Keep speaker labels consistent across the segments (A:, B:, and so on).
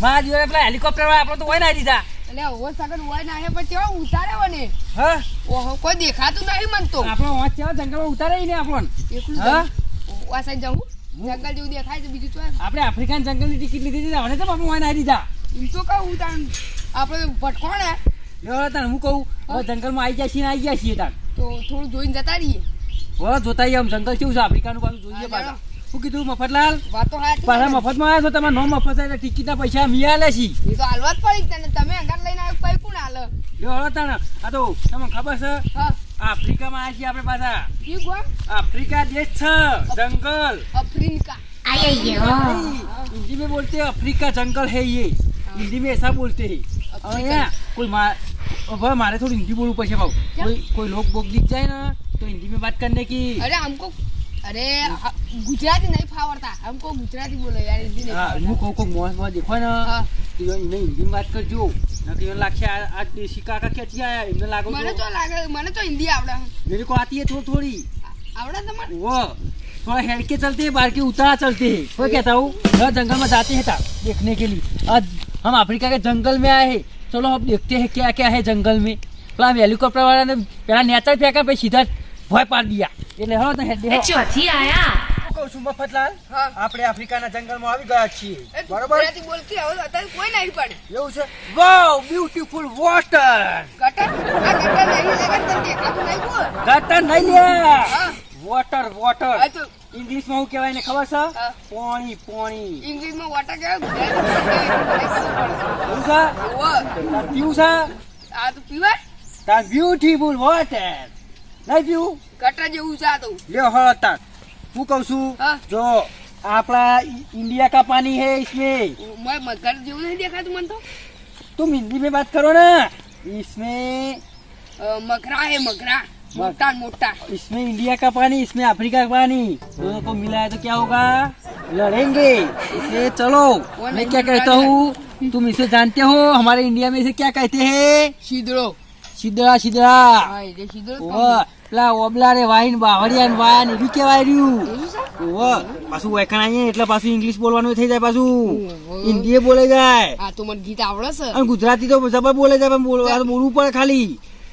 A: મારા દિવસે પેલા હેલિકોપ્ટર વાળા આપણે તો હોય ના દીધા.
B: એટલે ઓવો સગન હોય ના પણ કેવા ઉતારે વને
A: હા?
B: ઓહો કોઈ દેખાતું નહીં મન તો.
A: આપણો વાંચ કેવા જંગલમાં ઉતારે ને આપણને?
B: એકલું
A: હા?
B: વાસા જવું? જંગલ જેવું દેખાય છે બીજું તો
A: આપણે આફ્રિકન જંગલની ટિકિટ લીધી હતી હવે તો બાપુ હોય ના દીધા.
B: એમ તો કહું તાણ આપણે ભટકો ને
A: લેવડો તાણ હું કહું હવે જંગલમાં આવી ગયા છીએ આવી ગયા છીએ તાણ.
B: તો થોડું જોઈને જતા રહીએ.
A: હવે જોતા આમ જંગલ કેવું છે આફ્રિકાનું પાછું જોઈએ
B: હા,
A: પાછા. શું કીધું મફતલાલ?
B: વાતો
A: પાછા મફતમાં આવ્યા છો તમે નો મફત એટલે ટિકિટના પૈસા મિયાલે છે.
B: એ તો હાલવા જ પડી તને તમે અંગાર લઈને આવ્યો પૈ કોણ હાલ
A: લ્યો હળો તને આ તો તમને ખબર છે? આફ્રિકામાં આવ્યા છીએ આપણે પાછા. આફ્રિકા દેશ છે જંગલ.
B: અફ્રિકા.
A: આયે હિન્દી મેં બોલતે અફ્રિકા જંગલ હે યે. હિન્દી મેં એસા બોલતે અહીંયા કોઈ માર મારે થોડી હિન્દી બોલવું પડશે ભાવ. કોઈ કોઈ લોક બોક દીખ જાય ને તો હિન્દી મેં વાત કરને કી અરે હમકો
B: અરે हमको अरे હ- ગુજરાતી નહીં ફાવડતા हमको ગુજરાતી બોલો યાર હિન્દી નહીં
A: हाँ
B: ફાવડતા.
A: હું કહું કોઈ મોસ માં દેખો ને
B: હા.
A: તો એને હિન્દીમાં વાત કરજો નકર એને લાગશે આ આ દેશી કાકા ક્યાંથી આયા એમને લાગો
B: મને
A: તો
B: તો લાગે મને તો હિન્દી આવડે
A: मेरे को आती है थोड़ी थोड़ी
B: આવડે તમારે
A: वो थोड़ा हेड के चलते हैं बाहर के उतारा चलते हैं वो कहता हूँ थोड़ा जंगल में जाते हैं था देखने के लिए आज हम अफ्रीका के जंगल में आए हैं चलो अब देखते हैं क्या क्या है जंगल में પેલા હેલિકોપ્ટર વાળાને પેલા નેચર ફેંકા પછી સીધા જ ભય પાડી દીયા એટલે હો તો હેડ
C: એ ચોથી આયા.
A: હું કહું છું મફતલાલ આપણે આફ્રિકાના જંગલમાં આવી ગયા છીએ.
B: બરોબર? ગુજરાતી બોલતી હવે અત્યારે કોઈ નહીં પડે.
A: એવું છે? વાવ બ્યુટીફુલ વોટર
B: ગટર? આ ગટર નહીં લાગે તો દેખાતું નહીં કોઈ
A: ગટર નહીં લે.
B: હા.
A: વોટર વોટર ઇંગ્લિશમાં શું હું કહેવાય ને ખબર છે?
B: પોણી
A: પાણી પાણી.
B: ઇંગ્લિશમાં વોટર કહેવાય
A: પીવું છે?
B: આ તો પીવાય.
A: તાર બ્યુટીફુલ વોટર નહીં પીવું
B: ગટર જેવું છે આ તો
A: લ્યો હળો તાર હું કહું છું
B: હા.
A: જો આપણા इ- इंडिया का पानी है इसमें
B: મેં મગર જેવું નહીં દેખાતું મને તો
A: तुम हिंदी में बात करो ना इसमें
B: અ, મગરા હે મગરા મોટા ને મોટા
A: इसमें इंडिया का पानी इसमें अफ्रीका का पानी दोनों को मिला है तो क्या होगा लड़ेंगे इसलिए चलो
B: वो
A: मैं
B: नहीं
A: क्या
B: मिल
A: कहता
B: रहा है।
A: हूँ तुम इसे जानते हो हमारे इंडिया में इसे क्या कहते हैं
B: શીદડો
A: સિદ્ધડા સિદ્ધડા
B: હા એ શીદડો જ
A: ઓહ, પેલા ઓબલા રે વાઈન બાવળિયા ને વાન એવી કેવાય રહ્યું
B: એવું છે?
A: ઓહ, પાછું વેકણ આવીએ એટલે પાછું ઇંગ્લિશ બોલવાનું થઈ જાય પાછું
B: ઓહો.
A: હિન્દી એ બોલે જાય
B: હા તો મને ગીત આવડે છે
A: અને ગુજરાતી તો જબર બોલે જાય પણ બોલ- આ તો બોલવું પડે ખાલી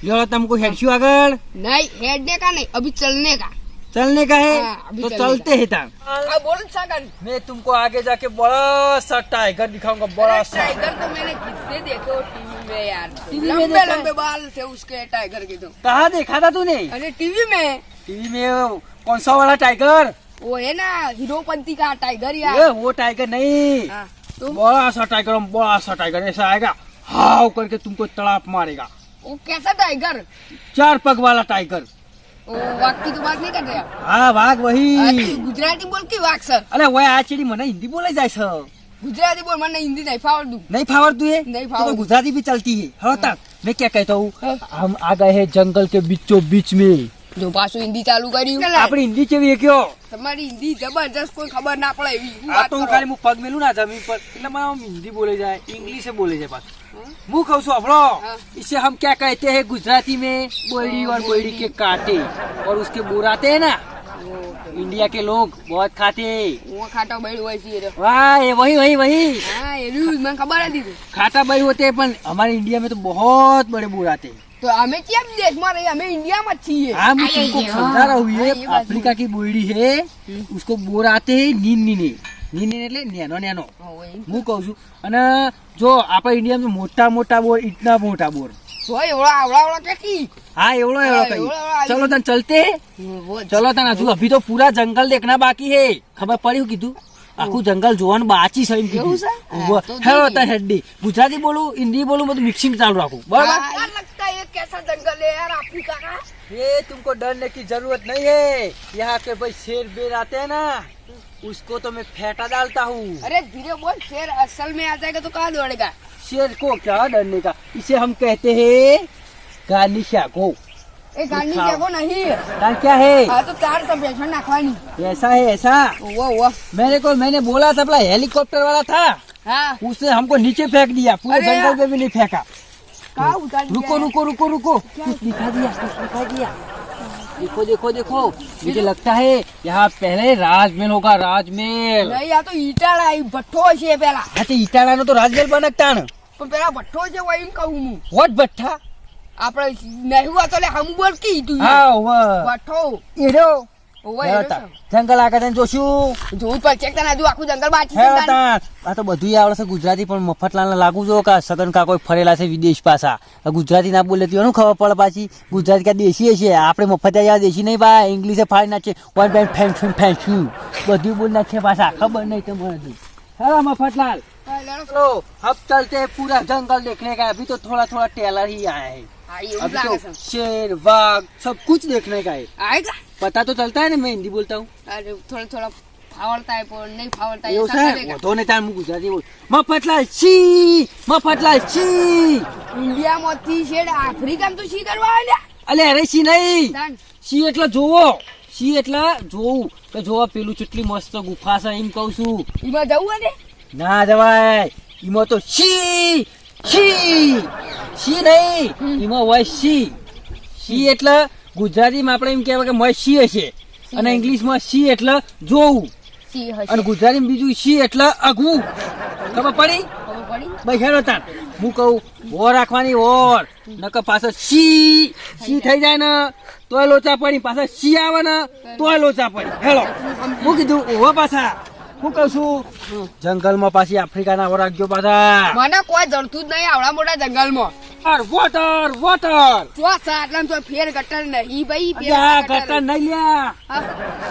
A: લ્યો તમે કોઈ હેડશું આગળ
B: नहीं हेडने का नहीं अभी चलने का
A: चलने का है
B: हाँ, अभी
A: तो
B: चलने
A: चलते हैं तान
B: अब बोल सगन
A: मैं तुमको आगे जाके बड़ा सा टाइगर दिखाऊंगा बड़ा
B: अरे
A: सा
B: टाइगर तो मैंने कितने देखे हो टीवी में यार
A: टीवी में
B: लंबे
A: देखा है?
B: लंबे बाल थे उसके टाइगर के तो
A: कहाँ देखा था तूने
B: अरे टीवी में
A: टीवी में वो कौन सा वाला टाइगर
B: वो है ना हीरोपंती का टाइगर
A: ये
B: यार
A: वो टाइगर नहीं
B: हाँ, तो
A: बड़ा सा टाइगर बड़ा सा टाइगर ऐसा आएगा हाव करके तुमको तड़ाप मारेगा
B: वो कैसा टाइगर
A: चार पग वाला टाइगर
B: वो वाघ की तो बात नहीं कर रहे आप
A: हाँ भाग
B: हाँ,
A: वही
B: तो गुजराती बोल की वाघ सर
A: અરે ઓય આ ચેડી મને હિન્દી બોલે જાય છે
B: गुजराती बोल मैंने हिंदी नहीं फाड़ दूं
A: नहीं फावड़ती है
B: नहीं
A: तो
B: फावड़ती।
A: गुजराती भी चलती है हाँ तक मैं क्या कहता हूँ
B: हाँ।
A: हम आ गए हैं जंगल के बीचों बीच में
B: જો પાછું હિન્દી ચાલુ કર્યું
A: આપણી હિન્દી કેવી છે કયો
B: તમારી હિન્દી જબરજસ્ત કોઈ ખબર ના પડે એવી શું
A: આ
B: વાત
A: તો હું
B: કરો?
A: ખાલી હું પગ મેલું ના જમીન પર એટલે મને આમ હિન્દી બોલે જાય इंग्लिश बोले जाए पास હું કહું છું આપણો
B: हाँ।
A: इसे हम क्या कहते हैं गुजराती में बोड़ी और बोड़ी के कांटे और उसके बुराते हैं ना इंडिया के लोग बहुत खाते हैं
B: હું ખાટો બૈડ હોય છે એ રહ્યો.
A: वाह ये वही वही वही
B: હા એ રહ્યું, મને ખબર હતી તું.
A: खाता भाई होते हैं पर हमारे इंडिया में तो बहुत बड़े बुर आते हैं
B: તો અમે કેમ દેશમાં રહીએ અમે ઇન્ડિયામાં જ છીએ
A: हाँ मैं तुमको समझा रहा हूँ ये
B: हाँ, ये बात
A: अफ्रीका की बोड़ी है उसको बोर आते हैं નીન નીને નીન નીન એટલે નેનો નેનો
B: હા, હોય.
A: હું કહું છું અને જો આપણા ઇન્ડિયામાં મોટા મોટા બોર ઇતના મોટા બોર
B: તો એવડા આવડા આવડા કે કી
A: हाँ एवढो एवढो
B: हाँ,
A: कहीं
B: एवढो एवढो
A: चलो तन चलते चलो तन हजू अभी तो पूरा जंगल देखना बाकी है ખબર પડી હું કીધું આખું જંગલ જોવાનું બાકી છે એમ કીધું
B: એવું છે?
A: ઉવ્વ.
B: હા, તો
A: હેલો
B: જોઈએ.
A: તન હેડી ગુજરાતી બોલું હિન્દી બોલું બધું મિક્સિંગ ચાલુ રાખું બરાબર
B: यार लगता है ये कैसा जंगल है यार अफ्रीका का
A: ये तुमको डरने की जरूरत नहीं है यहाँ के भाई शेर बेर आते हैं ना उसको तो मैं फेंटा डालता हूँ
B: अरे धीरे बोल शेर असल में आ जाएगा तो कहाँ दौड़ेगा
A: शेर को क्या डरने का इसे हम कहते हैं गालिशा को
B: એ ગાંડી
A: ખાઓ.
B: જેવો નહીં
A: डाल क्या है
B: આ તો ચાર તો બેસણ નાખવાની
A: ऐसा है ऐसा
B: ઓવો ઓવો
A: मेरे को मैंने बोला था अपना हेलीकॉप्टर वाला था
B: હા
A: उसने हमको नीचे फेंक दिया पूरे
B: अरे
A: जंगल
B: यार।
A: में भी नहीं फेंका
B: कहाँ उतार दिया
A: रुको
B: है?
A: रुको रुको रुको कुछ दिखा दिया कुछ दिखा दिया देखो देखो देखो मुझे लगता है यहाँ पहले राजमहल होगा राजमहल
B: નહીં આ તો ઈટાળા ઈ ભઠ્ઠો છે પેલા
A: હા તો ઈટાળાનો તો રાજમહેલ બનકતા ને
B: પણ પેલા ભઠ્ઠો છે હોય એમ કહું હું.
A: હોટ ભઠ્ઠા?
B: આપણે નહીં હોય તો લે હમ બોલ કી તું
A: હા
B: ભઠ્ઠો.
A: એડો. જંગલ આગળ તને જોશું.
B: જોવું પડશે હજુ આખું જંગલ બાકી.
A: આ તો બધું આવડે છે ગુજરાતી પણ મફતલાલ લાગુ જો કે સગન કાકો ફરેલા છે વિદેશ પાછા. ગુજરાતી ના બોલે તો એનું ખબર પડે પાછી. ગુજરાતી ક્યાં દેશી છે આપણે મફતિયા દેશી નહીં બા ઇંગ્લિશે ફાડી નાખે વન બેન ફેંક્યું ફેંક્યું બધું બોલ નાખે પાછા. ખબર નહીં તો
B: હા મફતલાલ.
A: तो अब चलते हैं पूरा जंगल देखने का अभी तो थोड़ा थोड़ा टेलर ही आया है अभी तो शेर वाघ सब कुछ देखने का है
B: आएगा
A: पता तो चलता है ना मैं हिंदी बोलता हूँ अरे थोड़ा थोड़ा
B: ઇન્ડિયામાંથી શેડ
A: અલે અરે શી નહીં શી એટલે જોવો શી એટલે જોવું કે જોવા પેલું ચેટલી મસ્ત ગુફા છે એમ કહું છું
B: એમાં જવું ને
A: ના જવાય. એમાં તો શી. શી. શી નહીં. ઈમાં હોય શી. શી એટલે ગુજરાતીમાં આપણે એમ કહેવાય કે મય શી હશે. અને ઇંગ્લિશમાં શી એટલે જોવું. અને ગુજરાતીમાં બીજું શી એટલે અગવું ખબર પડી? ભાઈ હેરો તાર હું કહું ઓર રાખવાની ઓર નકર પાછળ સી સી થઈ જાય ને તોય લોચા પડી. પાછળ શી આવે ને તોય લોચા પડી. હેલો હું કીધું ઓવા પાછા. હું કહું છું જંગલમાં પાછી આફ્રિકાના રાખજો પાછા
B: મને કોઈ જડતું જ નહીં આવડા મોટા જંગલમાં.
A: વોટર વોટર
B: જો સાટલામાં તો ફેર ગટર નહીં ભાઈ ગટર.
A: નહીં લ્યા.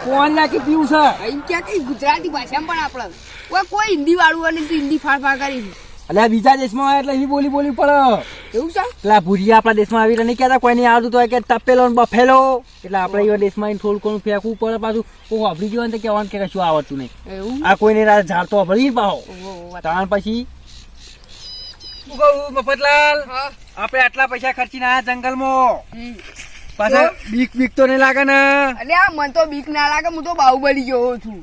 A: કોણ કે પીવું છે.
B: એમ ક્યાં કઈ ગુજરાતી ભાષામાં પણ આપણે. કોઈ કોઈ હિન્દી વાળું હોય ને તો હિન્દી ફાળ ફાળ કરી
A: અને બીજા દેશમાં એટલે એ બોલી બોલી પડે.
B: એવું છે?
A: ભૂરિયા આપણા દેશમાં આવી નહીં કહેતા કોઈ નહીં આવતું તો કે તપેલો ને બફેલો. એટલે આપણે એવા દેશમાં આવીને થોડું ઘણું ફેંકવું પડે પાછું. ઓ વાપરી ગયો તો કહેવાનું કે કશું આવડતું નહીં. આ કોઈને રાત ઝાડ તો વાપરી પાહો.
B: ઓહો,
A: પછી? શું કહું મફતલાલ? આપણે આટલા પૈસા ખર્ચીને આયા જંગલમાં. પાછા બીક બીક તો નહીં લાગે ને?
B: અલ્યા મને તો બીક ના લાગે હું તો બાહુબલી જેવો છું.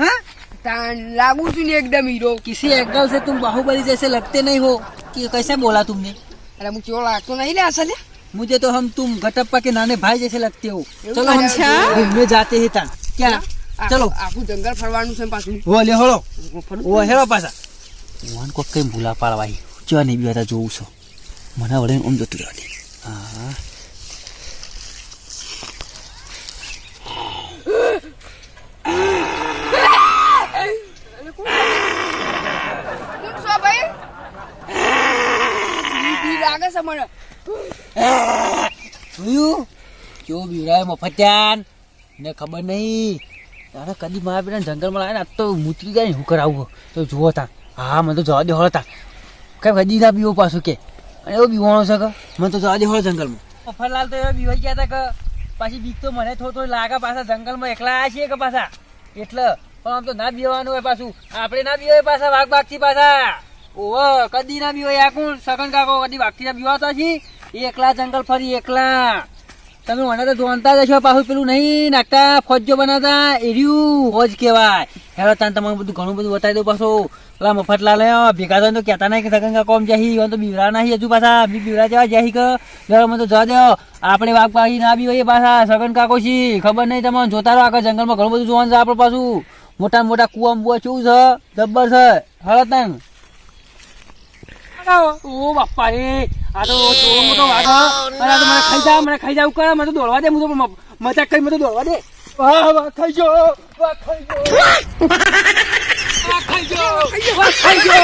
A: હા?
B: તાન લાગુ છું ને એકદમ હીરો
A: किसी एंगल से तुम बाहुबली जैसे लगते नहीं हो कि कैसे बोला तुमने
B: અરે હું કેવો લાગતો નહીં લે અસલ
A: मुझे तो हम तुम घटप्पा के नाने भाई जैसे लगते हो चलो हम
B: अच्छा?
A: घूमने जाते हैं तान क्या चलो
B: આખું જંગલ ફરવાનું છે પાછું
A: वो ले होलो वो हेरो पासा મોહન કોક કઈ ભૂલા પાડવાય ચો નહીં બી જોઉં છું મને વળે ઓમ જતું રહેવા દે હા બીવડાય ને ખબર નહીં. તારે કદી મારા પેલા જંગલમાં લાવે ને, આ તો મૂતરી જાય ને હું કરાવું તો જુઓ તા હા, મને તો જવા દે હોળતા કઈ કદી ના બીવો પાછું કે. અને એવો બીવાનો છે કે? મને તો જવા દે હોળ જંગલમાં. ફરલાલ તો એવો બીવાઈ ગયા હતા કે પાછી બીક તો મને થોડો લાગે પાછા જંગલમાં એકલા છીએ કે પાછા? એટલે. પણ આમ તો ના બીવાનું હોય પાછું. આપણે ના બીવાય પાછા વાઘ બાગથી પાછા. ઓહો, કદી ના બીવાય આ કોણ? સગન કાકો કદી વાઘથી ના બીવાતા છી એકલા જંગલ ફરી એકલા. તમે મને તો જોનતા જ હશો પાછું પેલું નહીં નાખતા ફોજો બનાવતા એર્યું હોજ કહેવાય. હેલો તાન તમને બધું ઘણું બધું બતાવી દઉં પાછો. પેલા મફતલાલ હે, ભેગા થાય તો કહેતા નહીં કે સગન કોમ જાહી તો બીવરા નહીં હજુ પાછા. બી બીવરા જવા જાહી કે મને તો જવા દો. આપણે વાઘ પાછી ના બી હોઈએ પાછા સગન કાકો છી ખબર નહીં તમને જોતા રહો આગળ જંગલમાં ઘણું બધું જોવાનું છે આપણે પાછું. મોટા મોટા કુવા બુવા કેવું છે? જબ્બર છે. હળતન તાન. ઓ બાપા રે આ તો મોટો વાઘ અરે તો મને ખાઈ જા મને ખાઈ જાવ કરે મને તો દોડવા દે હું તો મજાક કરી મને તો દોડવા દે. વાહ વાહ ખાઈ જો વાહ ખાઈ જો ખાઈ જો ખાઈ જો ખાઈ જો